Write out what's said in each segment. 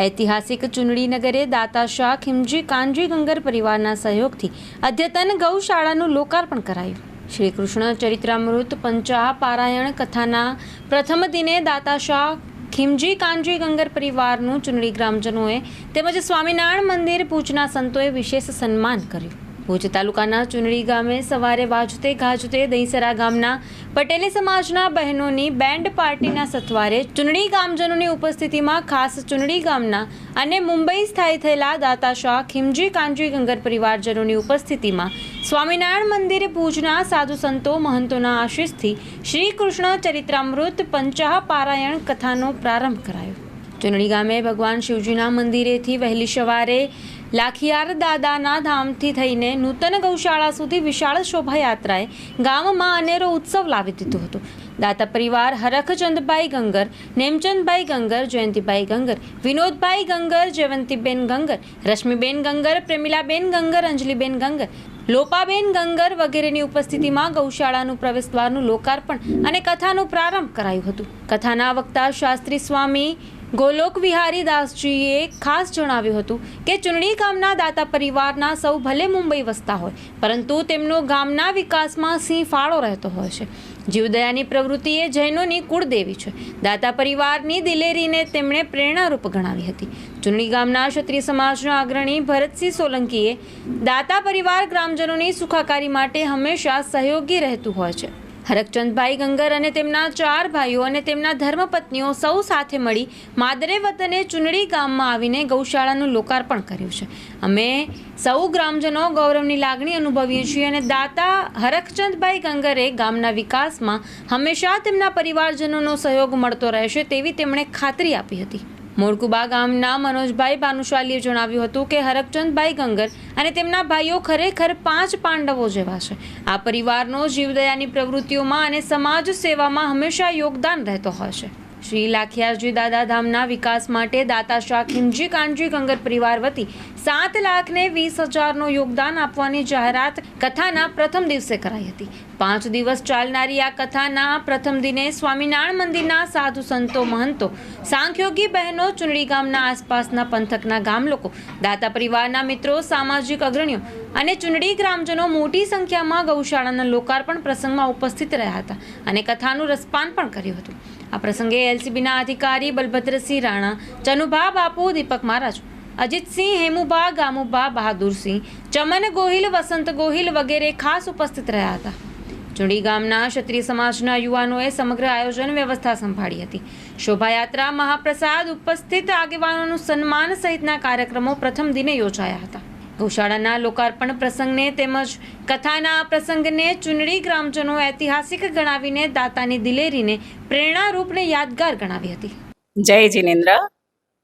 ઐતિહાસિક ચુનડી નગરે દાતાશાહ ખિમજી કાનજી ગંગર પરિવારના સહયોગથી અદ્યતન ગૌશાળાનું લોકાર્પણ કરાયું. શ્રી કૃષ્ણ ચરિત્રામૃત પંચાહ પારાયણ કથાના પ્રથમ દિને દાતાશાહ ખિમજી કાનજી ગંગર પરિવારનું ચુનડી ગ્રામજનોએ તેમજ સ્વામિનારાયણ મંદિર ભુજના સંતોએ વિશેષ સન્માન કર્યું. ભુજ તાલુકાના ચુનડી ગામે સવારે વાજતે ગાજતે દહીસરા ગામના પટેલી સમાજના બહેનોની બેન્ડ પાર્ટીના સથવારે ચુનડી ગામજનોની ઉપસ્થિતિમાં ખાસ ચુનડી ગામના અને મુંબઈ સ્થાયી થયેલા દાતાશાહ ખિમજી કાનજી ગંગર પરિવારજનોની ઉપસ્થિતિમાં સ્વામિનારાયણ મંદિર ભુજના સાધુ સંતો મહંતોના આશીષથી શ્રી કૃષ્ણ ચરિત્રામૃત પંચાહ પારાયણ કથાનો પ્રારંભ કરાયો. ચુનડી ગામે ભગવાન શિવજીના મંદિરેથી વહેલી સવારે લાખિયાર દાદાના ધામથી થઈને નૂતન ગૌશાળા સુધી વિશાળ શોભાયાત્રાએ ગામમાં અનેરો ઉત્સવ લાવી દીધો હતો. દાતા પરિવાર હરખચંદભાઈ ગંગર, નેમચંદભાઈ ગંગર, જયંતિભાઈ ગંગર, વિનોદભાઈ ગંગર, જયવંતીબેન ગંગર, રશ્મિબેન ગંગર, પ્રેમિલાબેન ગંગર, અંજલિબેન ગંગર, લોપાબેન ગંગર વગેરેની ઉપસ્થિતિમાં ગૌશાળાનું પ્રવેશદ્વારનું લોકાર્પણ અને કથાનો પ્રારંભ કરાયું હતું. કથાના વક્તા શાસ્ત્રી સ્વામી ગોલોક વિહારી દાસજીએ ખાસ જણાવ્યું હતું કે ચૂંટણી ગામના દાતા પરિવારના સૌ ભલે મુંબઈ વસતા હોય, પરંતુ તેમનો ગામના વિકાસમાં સિંહ ફાળો રહેતો હોય છે. જીવદયાની પ્રવૃત્તિ એ જૈનોની કુળદેવી છે. દાતા પરિવારની દિલેરીને તેમણે પ્રેરણારૂપ ગણાવી હતી. ચૂંટણી ગામના ક્ષત્રિય સમાજના અગ્રણી ભરતસિંહ સોલંકીએ દાતા પરિવાર ગ્રામજનોની સુખાકારી માટે હંમેશા સહયોગી રહેતું હોય છે. હરકચંદભાઈ ગંગર અને તેમના ચાર ભાઈઓ અને તેમના ધર્મપત્નીઓ સૌ સાથે મળી માદરે વતને ચુનડી ગામમાં આવીને ગૌશાળાનું લોકાર્પણ કર્યું છે. અમે સૌ ગ્રામજનો ગૌરવની લાગણી અનુભવીએ છીએ અને દાતા હરકચંદભાઈ ગંગરે ગામના વિકાસમાં હંમેશા તેમના પરિવારજનોનો સહયોગ મળતો રહેશે તેવી તેમણે ખાતરી આપી હતી. મોડકુબા ગામના મનોજભાઈ ભાનુશાલીએ જણાવ્યું હતું કે હરકચંદભાઈ ગંગર અને તેમના ભાઈઓ ખરેખર પાંચ પાંડવો જેવા છે. આ પરિવારનો જીવદયાની પ્રવૃત્તિઓમાં અને સમાજ સેવામાં હંમેશા યોગદાન રહેતો હોય છે. શ્રી લાખિયારજી દાદા ધામના વિકાસ માટે દાતાશાહ ખીમજી કાનજી ગંગર પરિવાર વતી સાત લાખને વીસ હજારનો યોગદાન આપવાની જાહેરાત કથાના પ્રથમ દિવસે કરાઈ હતી. પાંચ દિવસ ચાલનારી આ કથાના પ્રથમ દિને સ્વામિનારાયણ મંદિરના સાધુ સંતો, મહંતો, સાંખ્યોગી બહેનો ચુનડી ગામના આસપાસના પંથકના ગામ લોકો, દાતા પરિવારના મિત્રો, સામાજિક અગ્રણીઓ અને ચૂંટણી ગ્રામજનો મોટી સંખ્યામાં ગૌશાળાના લોકાર્પણ પ્રસંગમાં ઉપસ્થિત રહ્યા હતા અને કથાનું રસપાન પણ કર્યું હતું. આ પ્રસંગે એલસીબીના અધિકારી બલભદ્રસિંહ રાણા, ચનુભા બાપુ, દીપક મહારાજ, અજીતસિંહ હેમુભા, ગામુભા, બહાદુરસિંહ, ચમન ગોહિલ, વસંત ગોહિલ વગેરે ખાસ ઉપસ્થિત રહ્યા હતા. ચુંડી ગામના ક્ષત્રિય સમાજના યુવાનોએ સમગ્ર આયોજન વ્યવસ્થા સંભાળી હતી. શોભાયાત્રા, મહાપ્રસાદ ઉપસ્થિત આગેવાનોનું સન્માન સહિતના કાર્યક્રમો પ્રથમ દિને યોજાયા હતા. ગૌશાળાના લોકાર્પણ પ્રસંગને તેમજ કથાના પ્રસંગને ચુનડી ગ્રામજનો ઐતિહાસિક ગણાવીને દાતાની દિલેરીને પ્રેરણારૂપને યાદગાર ગણાવી હતી. જય જિનેન્દ્ર,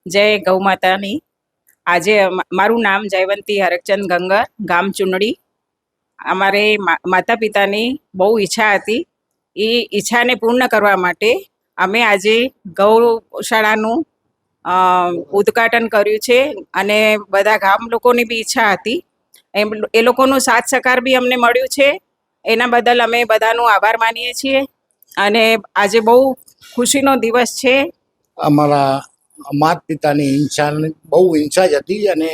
જય ગૌ માતાની આજે મારું નામ જયવંતી હરકચંદ ગંગર, ગામ ચુનડી અમારે માતા પિતાની બહુ ઈચ્છા હતી. એ ઈચ્છાને પૂર્ણ કરવા માટે અમે આજે ગૌશાળાનું ઉદ્ઘાટન કર્યું છે અને બધા ગામ લોકોની બી ઈચ્છા હતી. એમ એ લોકોનું સાથ સહકાર બી અમને મળ્યું છે. એના બદલ અમે બધાનો આભાર માનીએ છીએ અને આજે બહુ ખુશીનો દિવસ છે. અમારા માત પિતાની ઈચ્છા બહુ ઈચ્છા જ હતી અને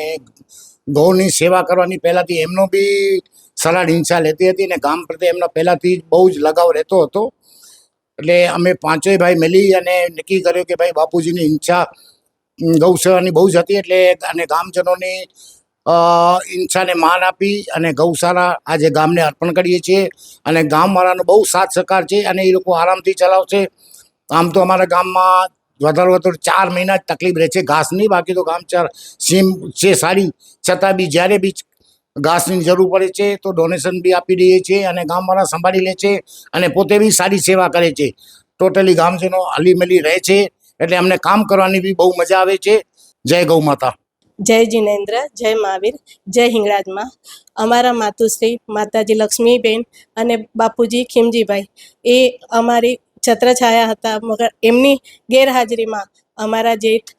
ગૌની સેવા કરવાની પહેલાંથી એમનો બી સલાડ ઈચ્છા લેતી હતી અને ગામ પ્રત્યે એમનો પહેલાંથી બહુ જ લગાવ રહેતો હતો. એટલે અમે પાંચેય ભાઈ મળી અને નક્કી કર્યું કે ભાઈ બાપુજીની ઈચ્છા ઉમ, ગૌ સેવાની બહુ જ હતી એટલે અને ગામજનોની ઈચ્છાને માન આપી અને ગૌશાળા આજે ગામને અર્પણ કરીએ છીએ. અને ગામવાળાનો બહુ સાથ સહકાર છે અને એ લોકો આરામથી ચલાવશે. આમ તો અમારા ગામમાં વધારે વધારે ચાર મહિના જ તકલીફ રહે છે ઘાસની બાકી તો ગામ ચાર સીમ છે સારી. છતાં બી જ્યારે બી ઘાસની જરૂર પડે છે તો ડોનેશન બી આપી દઈએ છીએ અને ગામવાળા સંભાળી લે છે અને પોતે બી સારી સેવા કરે છે. ટોટલી ગામજનો હલીમલી રહે છે. એટલે અમને કામ કરવાની બી બહુ મજા આવે છે. જય ગૌ માતા. જય જીનેન્દ્ર, જય મહાવીર, જય હિંગળાજમાં. અમારા માતુશ્રી, માતાજી લક્ષ્મીબેન અને બાપુજી ખીમજીભાઈ, એ અમારી છત્રછાયા હતા, મગર એમની ગેરહાજરીમાં અમારા જેઠ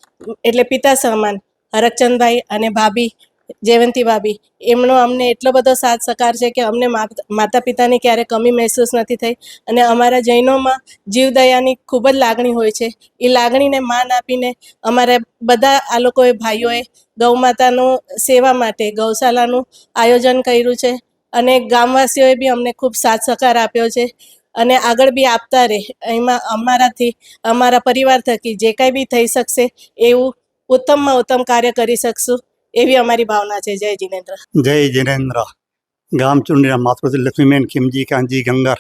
એટલે પિતા સમાન હરકચંદભાઈ અને ભાભી જયવંતી ભાભી, એમનો અમને એટલો બધો સાથ સહકાર છે કે અમને માત- પિતાની ક્યારે કમી મહેસૂસ નથી થઈ અને અમારા જૈનોમાં જીવદયાની ખૂબ જ લાગણી હોય છે. એ લાગણીને માન આપીને અમારા બધા આ લોકોએ ભાઈઓએ ગૌ માતાનું સેવા માટે ગૌશાલાનું આયોજન કર્યું છે અને ગામવાસીઓએ બી અમને ખૂબ સાથ સહકાર આપ્યો છે અને આગળ બી આપતા રહે. એમાં અમારાથી, અમારા પરિવાર થકી જે કાંઈ બી થઈ શકશે એવું ઉત્તમમાં ઉત્તમ કાર્ય કરી શકશું. એવી અમારી ભાવના છે. જય જીનેન્દ્ર. જય જિનેન્દ્ર. ગામ ચુંડીના માતૃશ્રી લક્ષ્મીબેન ખીમજી કાંજી ગંગર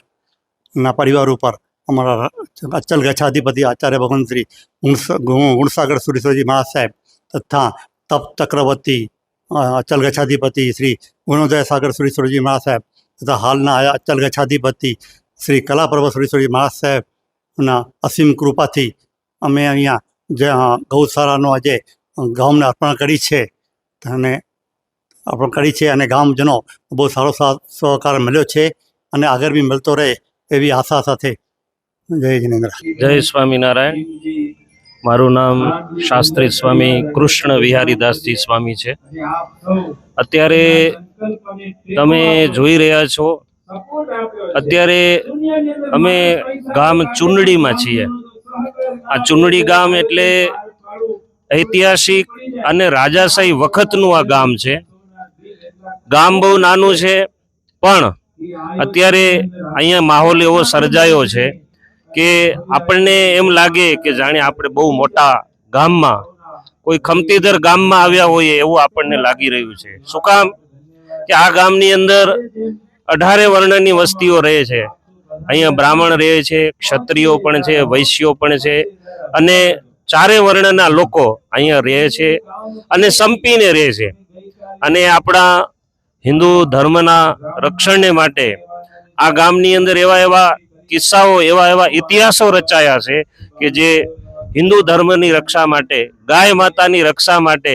ના પરિવાર ઉપર અમારા અચલ ગચ્છાધિપતિ આચાર્ય ભગવંતશ્રી શ્રી ગુણસાગર સુરેશ્વરજી મહારાજ તથા તપ ચક્રવર્તી અચલ ગચ્છાધિપતિ શ્રી ગુણોદય સાગર સુરેશ્વરજી મહારાજ તથા હાલના અચલ ગચ્છાધિપતિ શ્રી કલાપર્વ સુરેશ્વરજી મહારાજ સાહેબના અસીમ કૃપાથી અમે અહીંયા જે ગૌશાળાનો આજે ગામને અર્પણ કરી છે. અને આપણે કરી છે અને ગામજનો બહુ સારો સહકાર મળ્યો છે અને આગળ બી મળતો રહે એવી આશા સાથે. જય જિનેન્દ્ર. જય સ્વામિનારાયણ. મારું નામ શાસ્ત્રી સ્વામી કૃષ્ણ વિહારીદાસજી સ્વામી છે. અત્યારે તમે જોઈ રહ્યા છો, અત્યારે અમે ગામ ચુંડડીમાં છીએ. આ ચુંડડી ગામ એટલે ઐતિહાસિક અને રાજાશાહી વખતનું આ ગામ છે. ગામ બહુ નાનું છે, પણ અત્યારે અહીંયા માહોલ એવો સર્જાયો છે કે આપણને એમ લાગે કે જાણે આપણે બહુ મોટા ગામમાં, કોઈ ખમતીધર ગામમાં આવ્યા હોઈએ એવું આપણને લાગી રહ્યું છે. શું કામ? કે આ ગામની અંદર અઢારે વર્ણની વસ્તીઓ રહે છે. અહીંયા બ્રાહ્મણ રહે છે, ક્ષત્રિયો પણ છે, વૈશ્યો પણ છે અને ચારે વર્ણના લોકો અહીંયા રહે છે અને સંપીને રહે છે. અને આપણા હિન્દુ ધર્મના રક્ષણને માટે આ ગામની અંદર એવા એવા કિસ્સાઓ, એવા એવા ઇતિહાસો રચાયા છે કે જે હિન્દુ ધર્મની રક્ષા માટે, ગાય માતાની રક્ષા માટે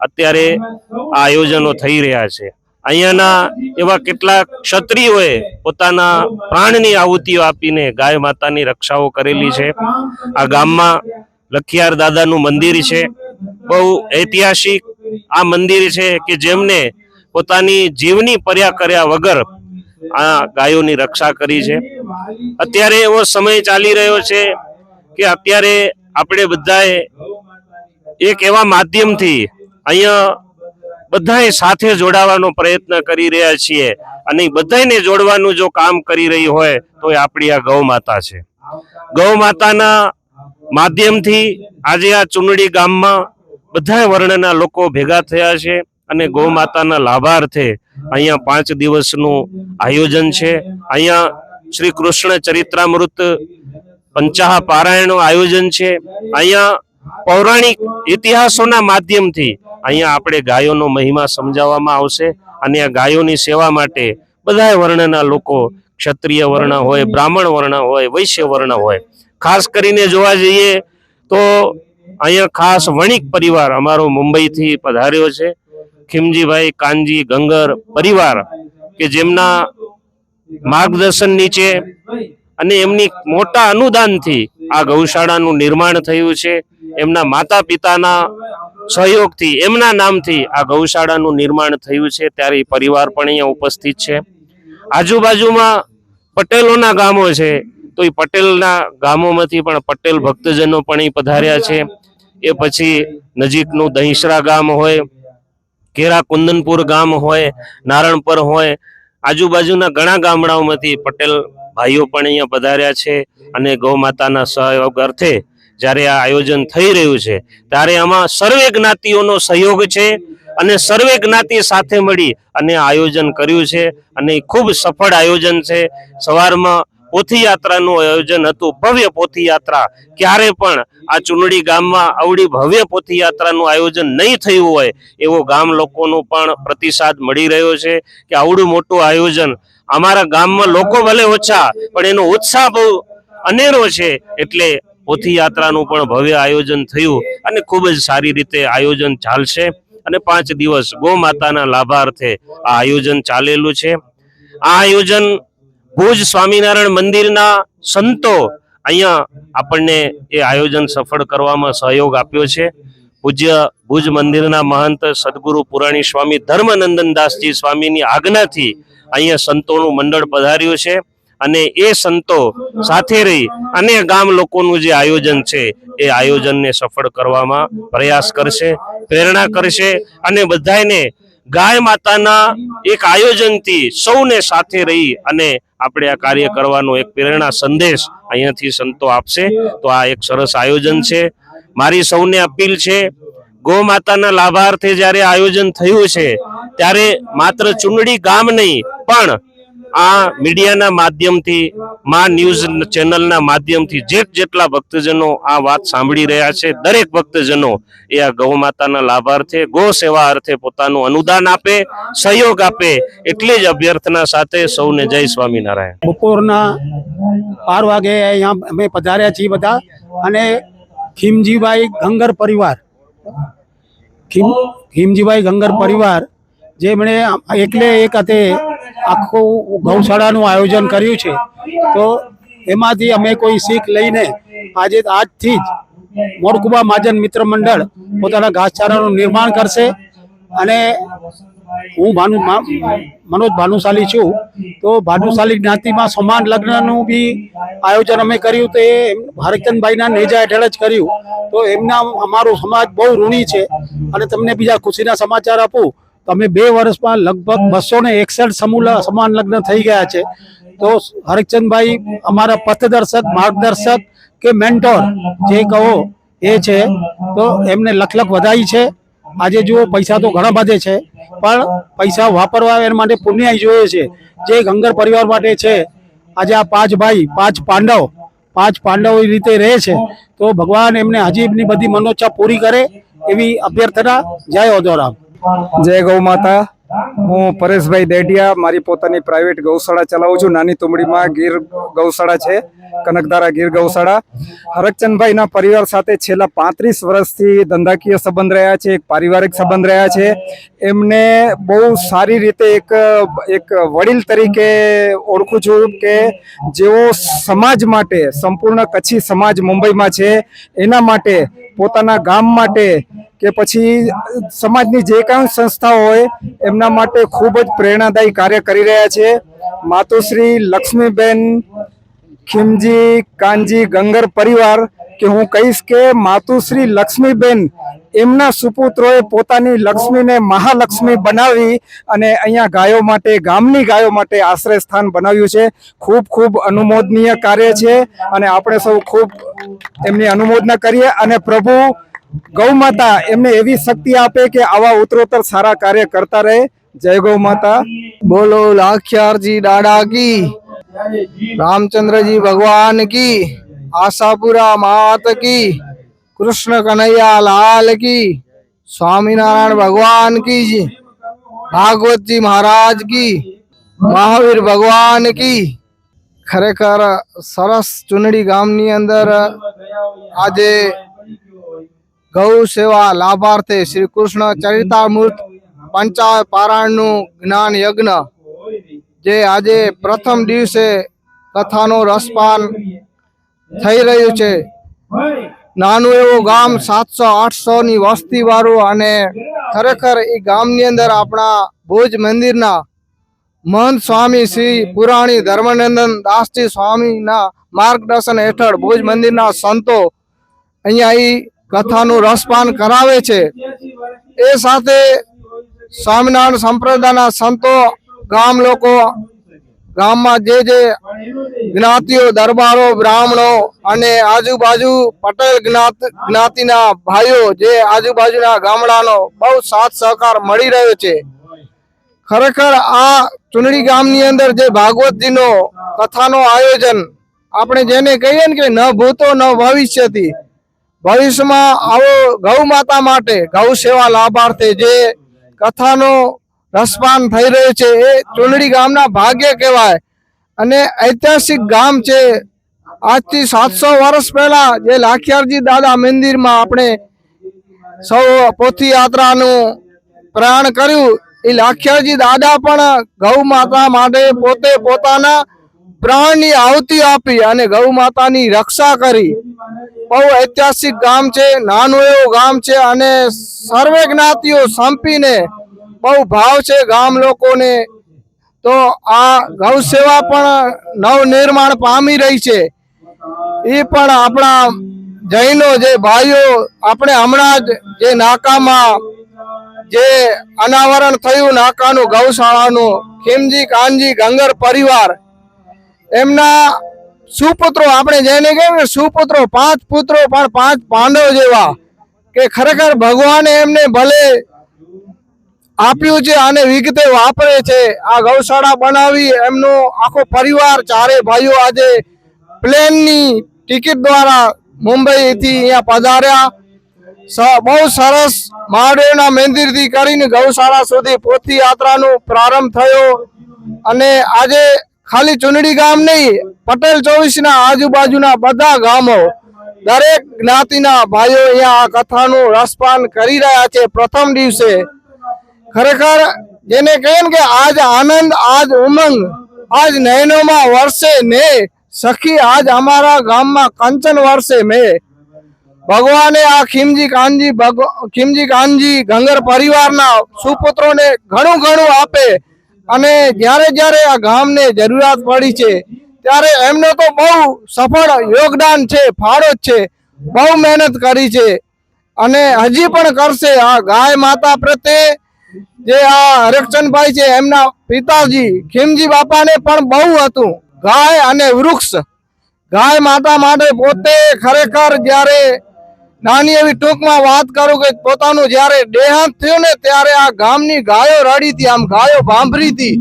અત્યારે આ આયોજનો થઈ રહ્યા છે. અહીંયાના એવા કેટલાક ક્ષત્રિયોએ પોતાના પ્રાણની આહુતિઓ આપીને ગાય માતાની રક્ષાઓ કરેલી છે. આ ગામમાં લખિયાર દાદાનું મંદિર છે. બહુ ઐતિહાસિક આ મંદિર છે કે જેમને પોતાની જીવની પર્યા કર્યા વગર આ ગાયોની રક્ષા કરી છે. અત્યારે એવો સમય ચાલી રહ્યો છે કે અત્યારે આપણે બધાએ એક એવા માધ્યમથી અહીંયા બધાએ સાથે જોડાવાનો પ્રયત્ન કરી રહ્યા છીએ અને બધાને જોડવાનું જો કામ કરી રહી હોય તો એ આપણી આ ગૌ માતા છે. ગૌ માતાના માધ્યમથી આજે આ ચુંડડી ગામમાં બધા વર્ણના લોકો ભેગા થયા છે અને ગૌ માતાના લાભાર્થે અહીંયા પાંચ દિવસનું આયોજન છે. અહીંયા શ્રી કૃષ્ણ ચરિત્રામૃત પંચાહ પારાયણનું આયોજન છે. અહીંયા પૌરાણિક ઇતિહાસોના માધ્યમથી અહીંયા આપણે ગાયોનો મહિમા સમજાવવામાં આવશે અને આ ગાયોની સેવા માટે બધા વર્ણના લોકો ક્ષત્રિય વર્ણ હોય, બ્રાહ્મણ વર્ણ હોય, વૈશ્ય વર્ણ હોય ખાસ કરીને જોવા જઈએ તો અહીંયા ખાસ વણિક પરિવાર અમારો મુંબઈથી પધાર્યો છે. ખીમજીભાઈ કાનજી ગંગર પરિવાર કે જેમના માર્ગદર્શન નીચે અને એમની મોટા અનુદાનથી આ ગૌશાળાનું નિર્માણ થયું છે. એમના માતા પિતાના સહયોગથી, એમના નામથી આ ગૌશાળાનું નિર્માણ થયું છે. ત્યારે પરિવાર પણ અહીંયા ઉપસ્થિત છે. આજુબાજુમાં પટેલોના ગામો છે. તો એ પટેલના ગામોમાંથી પણ પટેલ ભક્તજનો પણ અહીં પધાર્યા છે. એ પછી નજીકનું દહીસરા ગામ હોય કેરા કુંદનપુર ગામ હોય નારણપર હોય, આજુબાજુના ઘણા ગામડાઓમાંથી પટેલ ભાઈઓ પણ અહીંયા પધાર્યા છે અને ગૌ માતાના સહયોગ અર્થે જ્યારે આ આયોજન થઈ રહ્યું છે, ત્યારે આમાં સર્વે જ્ઞાતિઓનો સહયોગ છે અને સર્વે જ્ઞાતિ સાથે મળી અને આયોજન કર્યું છે અને ખૂબ સફળ આયોજન છે. સવારમાં પોથી યાત્રાનું આયોજન હતું. ભવ્ય પોથી યાત્રા ક્યારે પણ આ ચુનડી ગામમાં આવડી ભવ્ય પોથી યાત્રાનું આયોજન નહીં થયું હોય, એવો ગામ લોકોનો પણ પ્રતિસાદ મળી રહ્યો છે કે આવડું મોટું આયોજન અમારા ગામમાં લોકો ભલે ઓછા, પણ એનો ઉત્સાહ બહુ અનેરો છે. એટલે પોથી યાત્રાનું પણ ભવ્ય આયોજન થયું અને ખૂબ જ સારી રીતે આયોજન ચાલશે અને પાંચ દિવસ ગૌ માતાના લાભાર્થે આ આયોજન ચાલેલું છે. આ આયોજન ભુજ સ્વામિનારાયણ મંદિરના સંતો અહીંયા આપણને એ આયોજન સફળ કરવામાં સહયોગ આપ્યો છે. પૂજ્ય ભુજ મંદિરના મહંત સદગુરુ પુરાણી સ્વામી ધર્મનંદન દાસજી સ્વામીની આજ્ઞાથી અહીંયા સંતોનું મંડળ પધાર્યું છે અને એ સંતો સાથે રહી અને ગામ લોકોનું જે આયોજન છે એ આયોજનને સફળ કરવામાં પ્રયાસ કરશે, પ્રેરણા કરશે અને બધાને ગાય માતાના એક આયોજનથી સૌને સાથે રહી અને આપણે આ કાર્ય કરવાનો એક પ્રેરણા સંદેશ અહીંયાથી સંતો આપશે. તો આ એક સરસ આયોજન છે. મારી સૌને અપીલ છે, ગો માતાના લાભાર્થે જ્યારે આયોજન થયું છે, ત્યારે માત્ર ચૂંટણી ગામ નહીં, પણ આ મીડિયાના માધ્યમથી, મા ન્યૂઝ ચેનલના માધ્યમથી જેટ જેટલા ભક્તજનો આ વાત સાંભળી રહ્યા છે, દરેક ભક્તજનો એ આ ગૌ માતાના લાભાર્થે, ગો સેવા અર્થે પોતાનું અનુદાન આપે, સહયોગ આપે, એટલી જ અભ્યર્થના સાથે સૌને જય સ્વામિનારાયણ. બપોરના બાર વાગે અહીંયા અમે પધાર્યા છીએ બધા અને ખીમજીભાઈ ગંગર પરિવાર, ખીમ, ખીમજીભાઈ ગંગર પરિવાર, જેમણે એકલે એક હાથે આખું ગૌશાળાનું આયોજન કર્યું છે. તો એમાંથી અમે કોઈ શીખ લઈને આજે આજથી જ મોરકુબા મહાજન મિત્ર મંડળ પોતાના ઘાસચારાનું નિર્માણ કરશે. અને હું ભાનુ મનોજ ભાનુશાલી છું. તો ભાનુશાલી જ્ઞાતિમાં સમાન લગ્નનું બી આયોજન અમે કર્યું તો એ હરચંદભાઈના નેજા હેઠળ જ કર્યું. તો એમના અમારો સમાજ બહુ ઋણી છે. અને તમને બીજા ખુશીના સમાચાર આપું. તો અમે બે વર્ષમાં લગભગ બસો. ને એકસઠ સમૂહ સમાન લગ્ન થઈ ગયા છે. તો હરિચંદભાઈ અમારા પથદર્શક માર્ગદર્શક કે મેન્ટોર જે કહો એ છે. તો એમને લખ લખ વધાઈ છે. આજે જુઓ પૈસા તો ઘણા બધે છે પણ પૈસા વાપરવા એના માટે પુણ્યાય જોઈએ છે. જે ગંગર પરિવાર માટે છે. આજે આ પાંચ ભાઈ પાંચ પાંડવ પાંચ પાંડવ એ રીતે રહે છે. તો ભગવાન એમને હજીબની બધી મનોચ્છા પૂરી કરે એવી અભ્યર્થના. જય ઓદોરામ. જય ગૌ માતા. હું પરેશભાઈ દેઢિયા, મારી પોતાની પ્રાઇવેટ ગૌશાળા ચલાવું છું. નાની તુમડીમાં ગીર ગૌશાળા છે, કનકધારા ગીર ગૌશાળા. હરકચંદભાઈના પરિવાર સાથે છેલ્લા પાંત્રીસ વર્ષથી ધંધાકીય સંબંધ રહ્યા છે, એક પારિવારિક સંબંધ રહ્યા છે. એમને બહુ સારી રીતે એક એક વડીલ તરીકે ઓળખું છું કે જેઓ સમાજ માટે, સંપૂર્ણ કચ્છી સમાજ મુંબઈમાં છે, એના માટે, પોતાના ગામ માટે કે પછી સમાજની જે કાંઈ સંસ્થાઓ હોય, એમના માટે ખૂબ જ પ્રેરણાદાયી કાર્ય કરી રહ્યા છે. માતુશ્રી લક્ષ્મીબેન ખીમજી કાનજી ગંગર પરિવાર, કે હું કહીશ કે માતુશ્રી લક્ષ્મીબેન એમના સુપુત્રોએ પોતાની લક્ષ્મીને મહાલક્ષ્મી બનાવી અને અહીંયા ગાયો માટે, ગામની ગાયો માટે આશ્રય સ્થાન બનાવ્યું છે. ખૂબ ખૂબ અનુમોદનીય કાર્ય છે અને આપણે સૌ ખૂબ એમની અનુમોદના કરીએ અને પ્રભુ ગૌ માતા એમને એવી શક્તિ આપે કે આવા ઉત્તરોત્તર સારા કાર્ય કરતા રહે. જય ગૌ માતા. બોલો લાખિયારજી દાડા કી, રામચંદ્રજી ભગવાન કી, આશાપુરા માત કી. કૃષ્ણ કનૈયા, લાલ કી. સ્વામિનારાયણ ભગવાન કી ભાગવતજી મહારાજ કી. મહાવીર ભગવાન કી. ખરેખર સરસ ચુનડી ગામની અંદર આજે ગૌ સેવા લાભાર્થે શ્રી કૃષ્ણ ચરિતામૃત પંચાય પારાયણનું જ્ઞાન યજ્ઞ, જે આજે પ્રથમ દિવસે કથાનું રસપાન થઈ રહ્યું છે. નાનું એવું ગામ સાતસો, આઠસો ની વસ્તી વાળું અને ખરેખર એ ગામની અંદર આપણા ભુજ મંદિરના મહંત સ્વામી શ્રી પુરાણી ધર્મનંદન દાસજી સ્વામીના માર્ગદર્શન હેઠળ ભુજ મંદિરના સંતો અહીંયા એ કથાનું રસપાન કરાવે છે. એ સાથે સ્વામિનારાયણ સંપ્રદાયના સંતો, ગામ લોકો ગામમાં જે જે જ્ઞાતિઓ, દરબારો, બ્રાહ્મણો અને આજુબાજુ પટેલ જ્ઞાતિના ભાઈઓ જે આજુબાજુના ગામડાનો બહુ સાથ સહકાર મળી રહ્યો છે. ખરેખર આ ચૂંટણી ગામની અંદર જે ભાગવતજીનો કથાનો આયોજન આપણે જેને કહીએ ને કે ન ભૂતો, ન ભવિષ્યથી, ભવિષ્યમાં આવો ગૌ માતા માટે ગૌ સેવા લાભાર્થે જે કથાનો રસપાન થઈ રહ્યું છે. એ ચુંડડી ગામના ભાગ્ય કહેવાય. અને ઐતિહાસિક ગામ છે. આજથી સાતસો વર્ષ પહેલા જે લાખિયારજી દાદા મંદિરમાં આપણે સૌ પોથી યાત્રાનું પ્રયાણ કર્યું. એ લાખિયારજી દાદા પણ ગૌ માતા માટે પોતે પોતાના પ્રાણની આહુતિ આપી અને ગૌ માતાની રક્ષા કરી. બહુ ઐતિહાસિક ગામ છે. નાનું એવું ગામ છે અને સર્વે જ્ઞાતિઓ સંપીને બહુ ભાવ છે ગામ લોકોને. તો આ ગૌ સેવા પણ નવનિર્માણ પામી રહી છે. એ પણ આપણા જૈનો જે ભાઈઓ આપણે હમણાં જ જે નાકામાં જે અનાવરણ થયું નાકાનું ગૌશાળાનું, ખીમજી, કાનજી ગંગર પરિવાર, એમના સુપુત્રો, આપણે જેને કહીએ સુપુત્રો, પાંચ પુત્રો પણ પાંચ પાંડવ જેવા, કે ખરેખર ભગવાને એમને ભલે આપ્યું છે અને વિગતે વાપરે છે, આ ગૌશાળા બનાવી એમનો આખો પરિવાર, ચારે ભાઈઓ આજે પ્લેનની ટિકિટ દ્વારા મુંબઈથી અહીંયા પધાર્યા. બહુ સરસ મહાદેવના મંદિરથી કરીને ગૌશાળા સુધી પોથી યાત્રાનો પ્રારંભ થયો. અને આજે ખાલી ચુનડી ગામ નહીં, પટેલ ચોવીસના આજુબાજુના બધા ગામો દરેક જ્ઞાતિના ભાઈઓ અહીંયા આ કથાનું રસપાન કરી રહ્યા છે. પ્રથમ દિવસે ખરેખર જેને કહે કે આજ આનંદ, આજ ઉમંગ, આજ નયનોમાં વર્ષે ને, સખી આજ અમારા ગામમાં કંચન વર્ષે મેં ભગવાને આ ખીમજી કાનજી ખીમજી કાનજી ગંગર પરિવારના સુપુત્રોને ઘણું ઘણું આપે અને જ્યારે જ્યારે આ ગામને જરૂરિયાત પડી છે, ત્યારે એમનો તો બહુ સફળ યોગદાન છે, ફાળો જ છે, બહુ મહેનત કરી છે. અને હજી પણ કરશે આ ગાય માતા પ્રત્યે જે આ હરકચંદભાઈ છે, એમના પિતાજી ખીમજી બાપાને પણ બહુ હતું. ગાય અને વૃક્ષ. ગાય માતા માટે પોતે ખરેખર જ્યારે નાની એવી ટૂંકમાં વાત કરું કે પોતાનું જ્યારે દેહાંત થયું ને ત્યારે આ ગામની ગાયો રડી હતી, આમ ગાયો ભાંભરી હતી.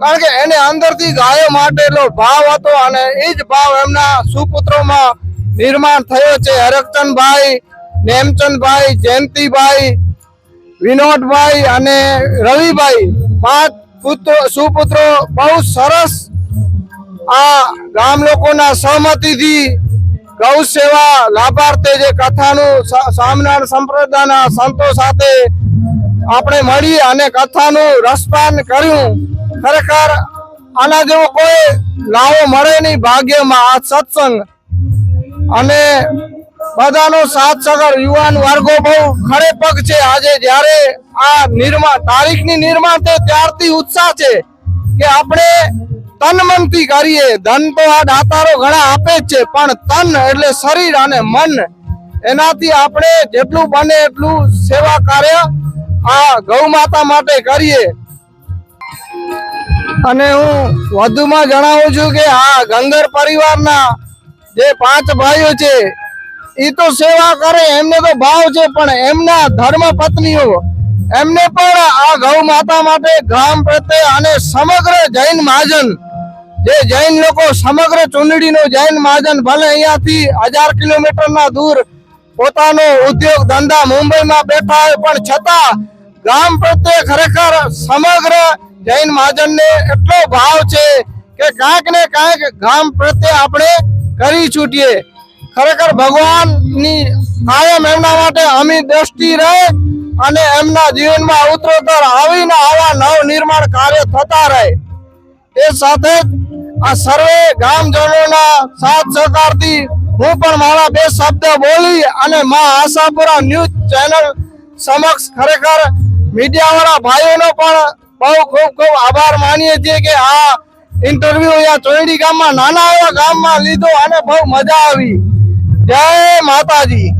કારણ કે એને અંદરથી ગાયો માટેલો ભાવ હતો અને એ જ ભાવ એમના સુપુત્રોમાં નિર્માણ થયો છે. હરકચંદભાઈ, નેમચંદભાઈ, જયંતિભાઈ વિનોદભાઈ અને રવિભાઈ, પાંચ પુત્રો, સુપુત્રો, બહુ સરસ આ ગામ લોકોના સહમતિથી ગૌ સેવા લાભાર્થે જે કથાનું સ્વામિનારાયણ સંપ્રદાયના સંતો સાથે આપણે મળી અને કથાનું રસપાન કર્યું. ખરેખર આના જેવો કોઈ લાવો મળે નહીં. ભાગ્યમાં આ સત્સંગ અને બધાનો સાથ સગર યુવાન વર્ગો બહુ ખડે પગ છે. આજે જ્યારે આ નિર્માણ તારીખની નિર્માણ થાય ત્યારથી ઉત્સાહ છે કે આપણે તન મનથી કરીએ. ધન તો આ દાતારો ઘણા આપે જ છે, પણ તન એટલે શરીર અને મન. એનાથી આપણે જેટલું બને એટલું સેવા કાર્ય આ ગૌ માતા માટે કરીએ. અને હું વધુમાં જણાવું છું કે આ ગંગર પરિવારના જે પાંચ ભાઈઓ છે એ તો સેવા કરે, એમને તો ભાવ છે, પણ એમના ધર્મ પત્નીઓ એમને પણ આ ગૌ માતા માટે ગામ પ્રત્યે અને સમગ્ર જૈન મહાજન, જે જૈન લોકો સમગ્ર ચુંદડીનો જૈન મહાજન, ભલે અહીંયાથી હજાર કિલોમીટરના દૂર પોતાનો ઉદ્યોગ ધંધા મુંબઈમાં બેઠા હોય, પણ છતાં ગામ પ્રત્યે ખરેખર સમગ્ર જૈન મહાજનને એટલો ભાવ છે કે કાંઈક ને કાંઈક ગામ પ્રત્યે આપણે કરી છૂટીએ. ખરેખર ભગવાનની કાયમ એમના માટે અમી દ્રષ્ટિ રહે અને એમના જીવનમાં ઉત્તરોત્તર આવીને આવા નવ નિર્માણ કાર્ય થતા રહે. એ સાથે આ સર્વે ગામજનોના સાથ સહકારથી હું પણ મારા બે શબ્દ બોલી અને મા આશાપુરા ન્યૂઝ ચેનલ સમક્ષ ખરેખર મીડિયાવાળા ભાઈઓનો પણ બહુ ખૂબ ખૂબ આભાર માનીએ છીએ કે આ ઇન્ટરવ્યુ અહીંયા ચોરડી ગામમાં, નાના એવા ગામમાં લીધો અને બહુ મજા આવી. જય માતાજી.